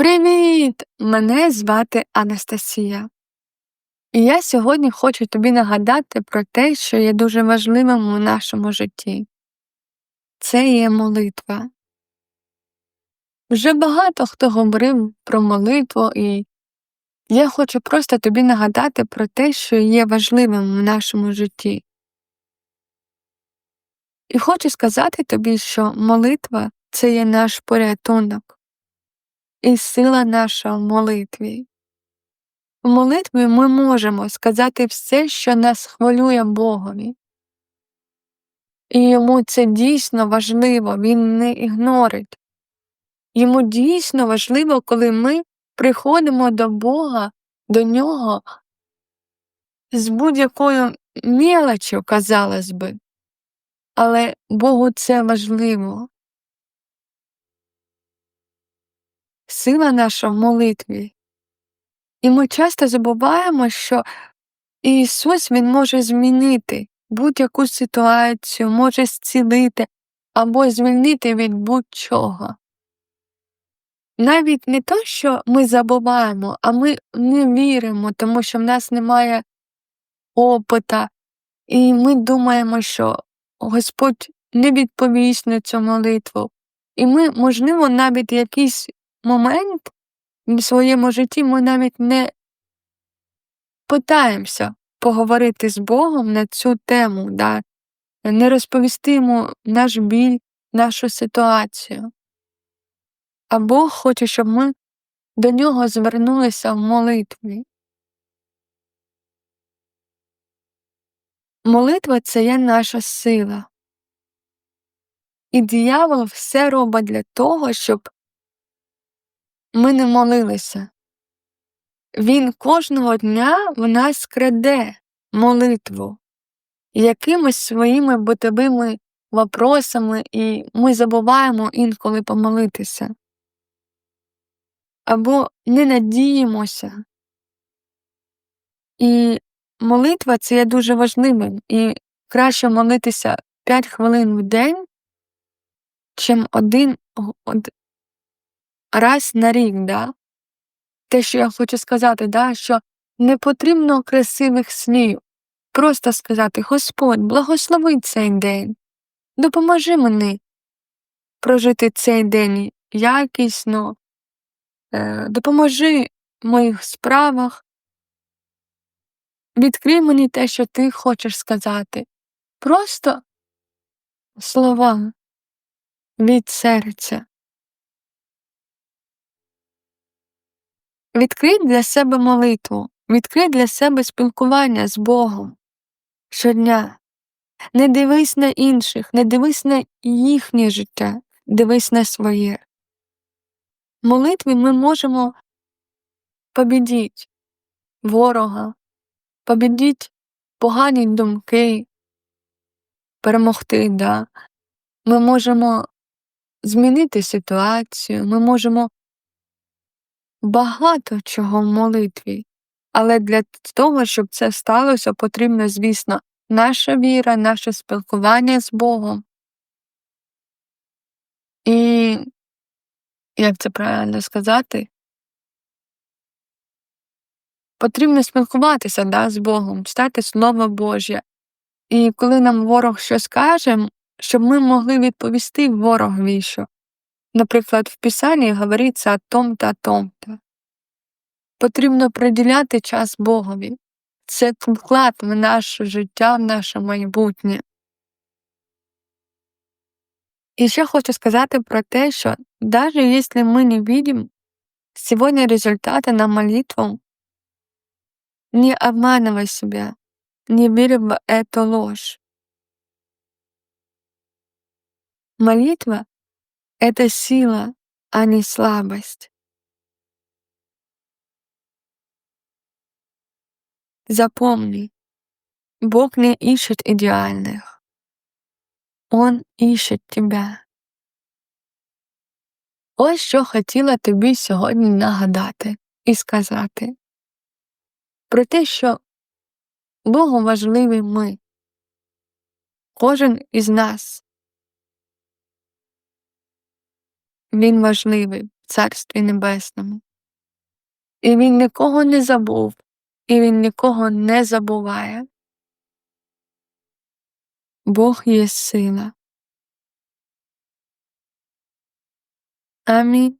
Привіт! Мене звати Анастасія. І я сьогодні хочу тобі нагадати про те, що є дуже важливим у нашому житті. Це є молитва. Вже багато хто говорив про молитву, і я хочу просто тобі нагадати про те, що є важливим в нашому житті. І хочу сказати тобі, що молитва це є наш порятунок і сила наша в молитві. В молитві ми можемо сказати все, що нас хвилює Богові. І йому це дійсно важливо, він не ігнорить. Йому дійсно важливо, коли ми приходимо до Бога, до нього з будь-якою мелочю, казалось би. Але Богу це важливо. Сила наша в молитві. І ми часто забуваємо, що Ісус Він може змінити будь-яку ситуацію, може зцілити або звільнити від будь-чого. Навіть не то, що ми забуваємо, а ми не віримо, тому що в нас немає опита, і ми думаємо, що Господь не відповість на цю молитву. І ми, можливо, навіть якийсь момент в своєму житті ми навіть не питаємося поговорити з Богом на цю тему, да? не розповісти йому наш біль, нашу ситуацію. А Бог хоче, щоб ми до нього звернулися в молитві. Молитва це є наша сила. І диявол все робить для того, щоб ми не молилися. Він кожного дня в нас краде молитву якимись своїми битовими вопросами, і ми забуваємо інколи помолитися. Або не надіємося. І молитва це є дуже важливим, і краще молитися 5 хвилин в день, чим один раз на рік, да? Те, що я хочу сказати, да, що не потрібно красивих слів. Просто сказати Господь, благослови цей день, допоможи мені прожити цей день якісно, е, допоможи в моїх справах, відкрий мені те, що ти хочеш сказати. Просто слова від серця. Відкрий для себе молитву, відкрий для себе спілкування з Богом щодня. Не дивись на інших, не дивись на їхнє життя, дивись на своє. Молитві ми можемо побідіть ворога, побідіть погані думки, перемогти, да. Ми можемо змінити ситуацію, ми можемо багато чого в молитві, але для того, щоб це сталося, потрібно, звісно, наша віра, наше спілкування з Богом. І як це правильно сказати? Потрібно спілкуватися да, з Богом, читати Слово Боже. І коли нам ворог щось каже, щоб ми могли відповісти ворогові, що Наприклад, в Писанні говориться о том-то, о том-то. Потрібно приділяти час Богові. Це вклад в наше життя, в наше майбутнє. І ще хочу сказати про те, що навіть якщо ми не видим сегодня результаты на молитву, не обманывай себя, не верь в эту ложь. Молитва это сила, а не слабость. Запомни, Бог не ищет идеальных. Он ищет тебя. Ось що хотіла тобі сьогодні нагадати і сказати про те, що Богу важливі ми, кожен із нас. Він важливий в Царстві Небесному. І він нікого не забув, і він нікого не забуває. Бог є сила. Амінь.